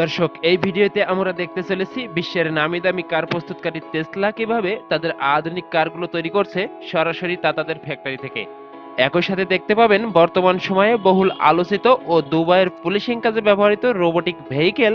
দর্শক, এই ভিডিওতে আমরা দেখতে চলেছি বিশ্বের নামি দামি কার প্রস্তুতকারী টেসলা কীভাবে তাদের আধুনিক কারগুলো তৈরি করছে সরাসরি তা তাদের ফ্যাক্টরি থেকে। একই সাথে দেখতে পাবেন বর্তমান সময়ে বহুল আলোচিত ও দুবাইয়ের পুলিশিং কাজে ব্যবহৃত রোবোটিক ভেহিকেল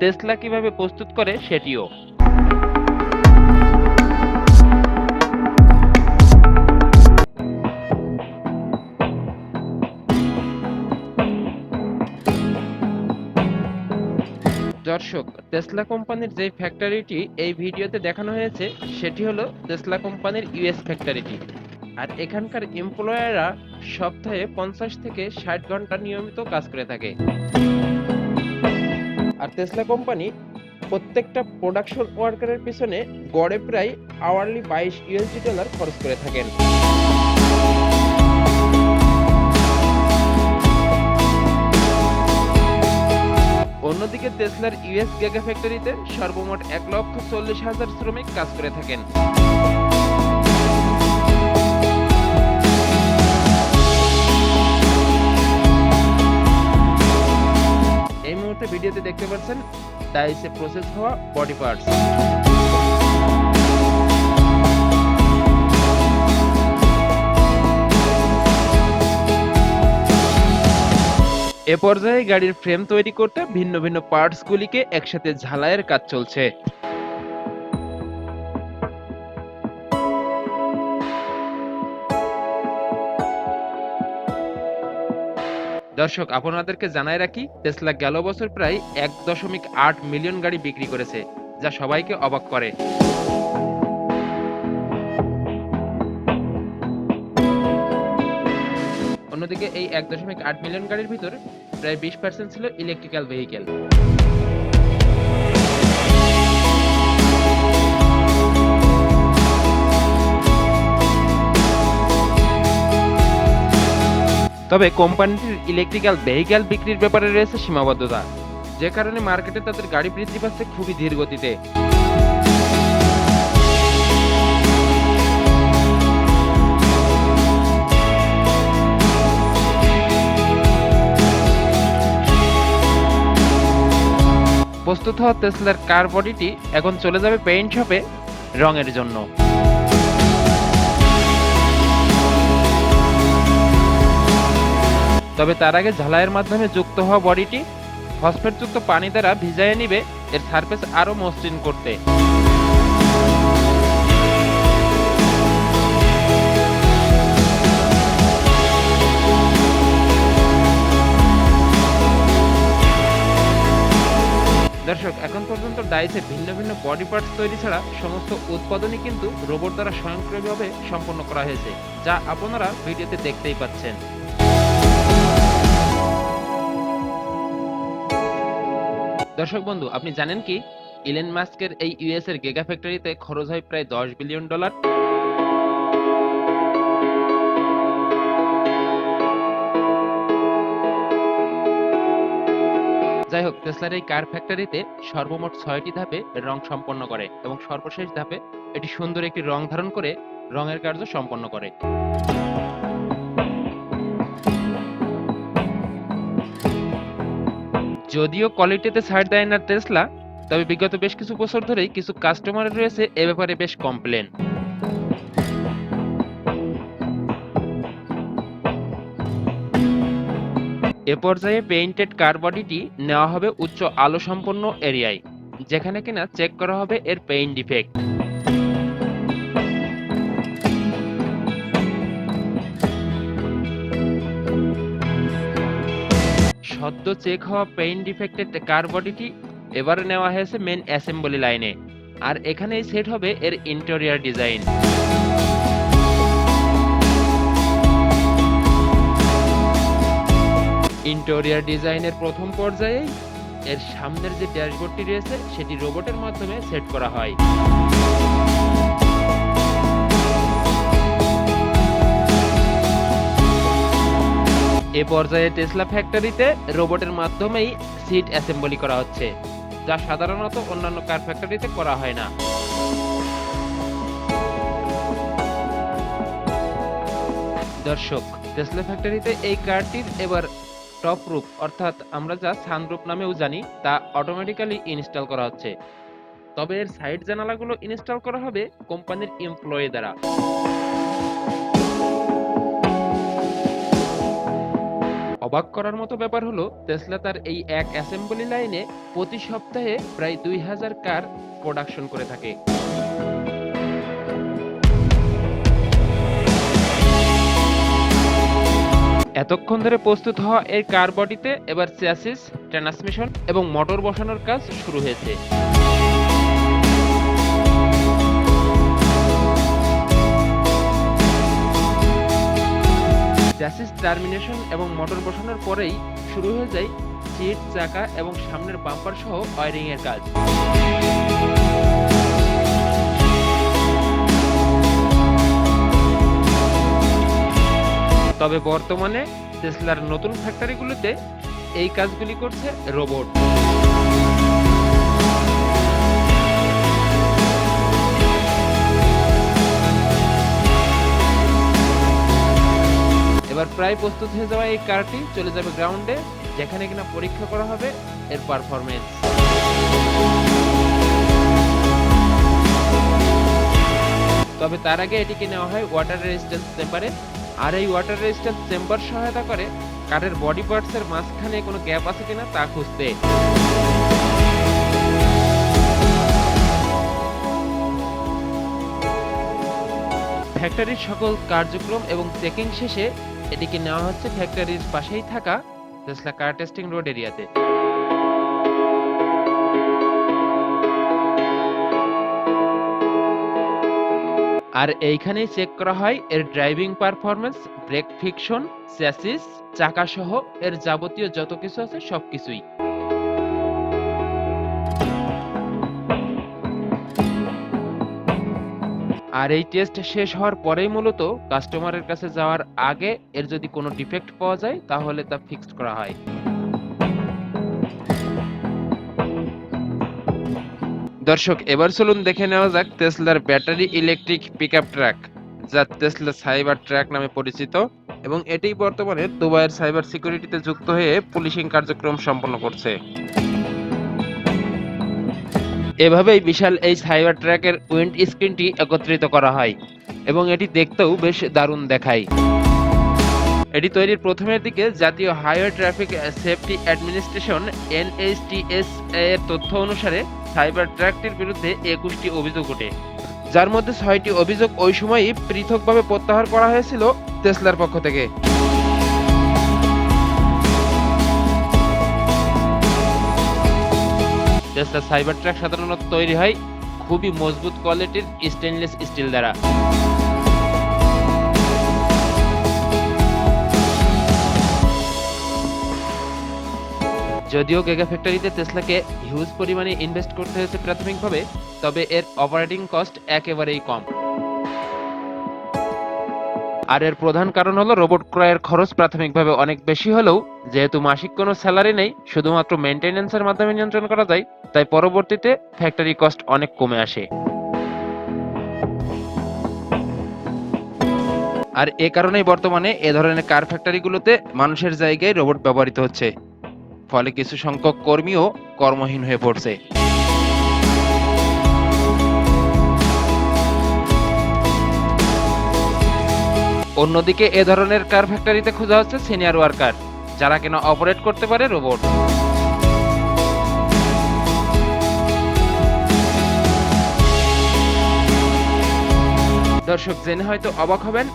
টেসলা কীভাবে প্রস্তুত করে সেটিও। দর্শক টেসলা কোম্পানির যে ফ্যাক্টরিটি এই ভিডিওতে দেখানো হয়েছে, সেটি হলো টেসলা কোম্পানির ইউএস ফ্যাক্টরিটি আর এখানকার এমপ্লয়াররা সপ্তাহে পঞ্চাশ থেকে ষাট ঘণ্টা নিয়মিত কাজ করে থাকে। আর টেসলা কোম্পানি প্রত্যেকটা প্রোডাকশন ওয়ার্কারের পিছনে গড়ে প্রায় আওয়ারলি বাইশ ইউএসডি ডলার খরচ করে থাকেন। অন্যদিকে টেসলার ইউএস গেগা ফ্যাক্টরিতে সর্বমোট এক লক্ষ চল্লিশ হাজার শ্রমিক কাজ করে থাকেন। এই মুহূর্তে ভিডিওতে দেখতে পাচ্ছেন ডাইসে প্রসেস হওয়া বডি পার্টস এ পর্যায়ে গাড়ির ফ্রেম তৈরি করতে ভিন্ন ভিন্ন পার্টসগুলিকে একসাথে ঝালাইয়ের কাজ চলছে। দর্শক, আপনাদেরকে জানাই রাখি টেসলা গেল বছর প্রায় এক দশমিক আট মিলিয়ন গাড়ি বিক্রি করেছে, যা সবাইকে অবাক করে। অন্যদিকে এই এক দশমিক আট মিলিয়ন গাড়ির ভিতর প্রায় বিশ পার্সেন্ট ছিল ইলেকট্রিক্যাল ভেহিকেল তবে কোম্পানিটির ইলেকট্রিক্যাল ভেহিক্যাল বিক্রির ব্যাপারে রয়েছে সীমাবদ্ধতা, যে কারণে মার্কেটে তাদের গাড়ি বৃদ্ধি পাচ্ছে খুবই ধীর গতিতে। প্রস্তুত হওয়া তেসলার কার বডিটি এখন চলে যাবে পেইন্ট শপে রঙের জন্য। তবে তার আগে ঝালাইয়ের মাধ্যমে যুক্ত হওয়া বডিটি ফসফেটযুক্ত পানি দ্বারা ভিজাইয়ে নিবে, এর সারফেস আরও মসৃণ করতে। দর্শক, এখন পর্যন্ত ডাইসে ভিন্ন ভিন্ন বডি পার্টস তৈরি ছাড়া সমস্ত উৎপাদনই কিন্তু রোবট দ্বারা স্বয়ংক্রিয়ভাবে সম্পন্ন করা হয়েছে, যা আপনারা ভিডিওতে দেখতেই পাচ্ছেন। দর্শক বন্ধু, আপনি জানেন কি? ইলেন মাস্কের এই ইউএস এর গেগা ফ্যাক্টরিতে খরচ হয় প্রায় দশ বিলিয়ন ডলার যাই হোক টেসলার এই কার ফ্যাক্টরিতে সর্বমোট ছয়টি ধাপে রং সম্পন্ন করে এবং সর্বশেষ ধাপে এটি সুন্দর একটি রং ধারণ করে রঙের কার্য সম্পন্ন করে। যদিও কোয়ালিটিতে ছাড় দেয় না টেসলা তবে বিগত বেশ কিছু বছর ধরেই কিছু কাস্টমারের রয়েছে এ ব্যাপারে বেশ কমপ্লেন এ পর্যায়ে পেইন্টেড কার বডিটি নেওয়া হবে উচ্চ আলো সম্পন্ন এরিয়ায়, যেখানে কিনা চেক করা হবে এর পেইন্ট ডিফেক্ট সদ্য চেক হওয়া পেইন্ট ডিফেক্টেড কার বডিটি এবারে নেওয়া হয়েছে মেন অ্যাসেম্বলি লাইনে আর এখানেই সেট হবে এর ইন্টেরিয়র ডিজাইন ইন্টেরিয়র ডিজাইনের প্রথম পর্যায়ে এর সামনের যে ড্যাশবোর্ডটি রয়েছে, সেটি রোবটের মাধ্যমে সেট করা হয়। এ পর্যায়ে টেসলা ফ্যাক্টরিতে রোবটের মাধ্যমেই সিট অ্যাসেম্বলি করা হচ্ছে, যা সাধারণত অন্যান্য কার ফ্যাক্টরিতে করা হয় না। দর্শক টেসলা ফ্যাক্টরিতে এই কারটির এবার টপ রুপ অর্থাৎ আমরা যা সানরুপ নামেও জানি, তা অটোমেটিক্যালি ইনস্টল করা হচ্ছে। তবে এর সাইড জানালাগুলো ইনস্টল করা হবে কোম্পানির এমপ্লয়ি দ্বারা। অবাক করার মতো ব্যাপার হলো টেসলা তার এই এক অ্যাসেম্বলি লাইনে প্রতি সপ্তাহে প্রায় দুই হাজার কার প্রোডাকশন করে থাকে। এতক্ষণ ধরে প্রস্তুত হওয়া এই কার বডিতে এবার চ্যাসিস ট্রান্সমিশন এবং মোটর বসানোর কাজ শুরু হয়েছে। চ্যাসিস টার্মিনেশন এবং মোটর বসানোর পরেই শুরু হয়ে যায় সিট, চাকা এবং সামনের বাম্পার সহ ওয়ারিং এর কাজ। তবে বর্তমানে টেসলার নতুন ফ্যাক্টরিগুলোতে এই কাজগুলি করছে রোবট এবার প্রায় প্রস্তুত হয়ে যাওয়া এই কারটি চলে যাবে গ্রাউন্ডে যেখানে কিনা পরীক্ষা করা হবে এর পারফরমেন্স তবে তার আগে এটিকে নেওয়া হয় ওয়াটার রেজিস্ট্যান্স চেম্বারে আর এই ওয়াটার রেজিস্ট্যান্স চেম্বার সহায়তা করে কারের বডি পার্টস এর মাঝখানে কোনো গ্যাপ আছে কিনা তা খুঁজতে। ফ্যাক্টরির সকল কার্যক্রম এবং চেকিং শেষে এটিকে নেওয়া হচ্ছে ফ্যাক্টরির পাশেই থাকা টেসলা কার টেস্টিং রোড এরিয়াতে আর এইখানেই চেক করা হয় এর driving performance brake friction chassis চাকা সহ এর যাবতীয় যত কিছু আছে সব কিছুই। আর এই টেস্ট শেষ হওয়ার পরেই মূলত কাস্টমারের কাছে যাওয়ার আগে এর যদি কোনো ডিফেক্ট পাওয়া যায় তাহলে তা ফিক্সড করা হয়। দর্শক, এবার চলুন দেখে নেওয়া যাক টেসলার ব্যাটারি ইলেকট্রিক পিকআপ ট্রাক যা টেসলা সাইবার ট্রাক নামে পরিচিত এবং এটি বর্তমানে দুবাইয়ের সাইবার সিকিউরিটিতে যুক্ত হয়ে পুলিশিং কার্যক্রম সম্পন্ন করছে। এভাবেই বিশাল এই সাইবার ট্র্যাকের উইন্ড স্ক্রিনটি একত্রিত করা হয় এবং এটি দেখতেও বেশ দারুণ দেখায়। এটি তৈরির প্রথমের দিকে জাতীয় highway traffic safety administration NHTS এর তথ্য অনুসারে সাইবার ট্র্যাকটির বিরুদ্ধে একুশটি অভিযোগ ওঠে। যার মধ্যে ছয়টি অভিযোগ ওই সময়ই পৃথকভাবে প্রত্যাহার করা হয়েছিল টেসলার পক্ষ থেকে। টেসলা সাইবার ট্র্যাক সাধারণত তৈরি হয় খুবই মজবুত কোয়ালিটির স্টেনলেস স্টিল দ্বারা। যদিও গেগা ফ্যাক্টরিতে টেসলাকে হিউজ পরিমাণে ইনভেস্ট করতে হয়েছে প্রাথমিকভাবে, তবে এর অপারেটিং কস্ট একেবারেই কম। আর এর প্রধান কারণ হলো রোবট ক্রয়ের খরচ প্রাথমিকভাবে অনেক বেশি হলেও, যেহেতু মাসিক কোনো স্যালারি নেই, শুধুমাত্র মেনটেনেন্সের মাধ্যমে নিয়ন্ত্রণ করা যায়, তাই পরবর্তীতে ফ্যাক্টরি কস্ট অনেক কমে আসে। আর এ কারণেই বর্তমানে এ ধরনের কার ফ্যাক্টরিগুলোতে মানুষের জায়গায় রোবট ব্যবহৃত হচ্ছে। ফলে কিছু সংখ্যক কর্মীও কর্মহীন হয়ে পড়ছে। অন্যদিকে এ ধরনের কার ফ্যাক্টরিতে খোঁজা হচ্ছে সিনিয়র ওয়ার্কার, যারা কিনা অপারেট করতে পারে রোবট। দর্শক, জেনে হয়তো অবাক হবেন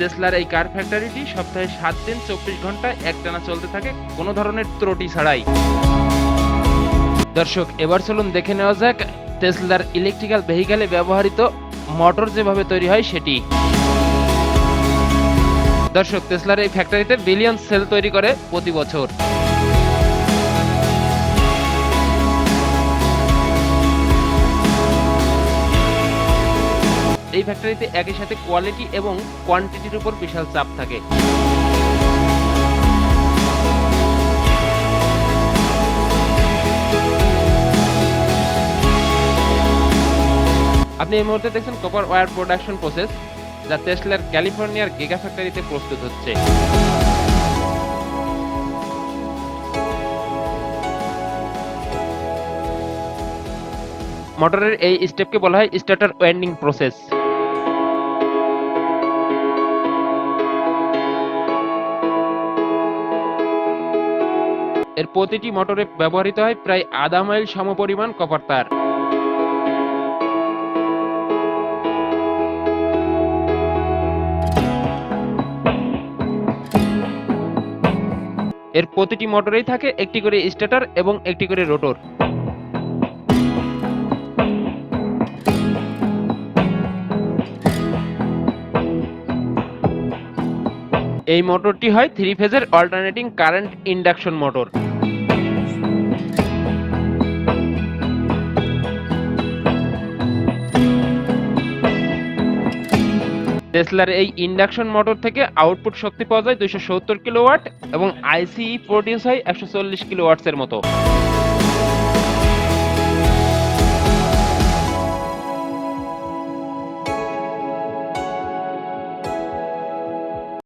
টেসলার এই কার ফ্যাক্টরিটি সপ্তাহে সাত দিন, চব্বিশ ঘণ্টা একটানা চলতে থাকে, কোনো ধরনের ত্রুটি ছাড়াই। দর্শক, এবার চলুন দেখে নেওয়া যাক, টেসলার ইলেকট্রিক্যাল ভেহিক্যালে ব্যবহৃত মোটর যেভাবে তৈরি হয় সেটি। দর্শক, টেসলার এই ফ্যাক্টরিতে বিলিয়ন সেল তৈরি করে প্রতি বছর। এই ফ্যাক্টরিতে একই সাথে কোয়ালিটি এবং কোয়ান্টিটির উপর বিশাল চাপ থাকে। আপনি এই মুহূর্তে দেখছেন কপার ওয়ার প্রোডাকশন প্রসেস যা টেসলার ক্যালিফোর্নিয়ার গেগা ফ্যাক্টরিতে প্রস্তুত হচ্ছে। মোটরের এই স্টেপকে বলা হয় স্টার্টার ওয়েন্ডিং প্রসেস এর প্রতিটি মোটরে ব্যবহৃত হয় প্রায় আধা মাইল সমপরিমাণ কপার তার। এর প্রতিটি মোটরেই থাকে একটি করে স্টেটার এবং একটি করে রোটর। এই মোটরটি হয় থ্রি ফেজের অল্টারনেটিং কারেন্ট ইন্ডাকশন মোটর টেসলার এই ইন্ডাকশন মোটর থেকে আউটপুট শক্তি পাওয়া যায় দুইশো সত্তর কিলোওয়াট এবং আইসি প্রডিউস হয় একশো চল্লিশ কিলোওয়াটসের মতো।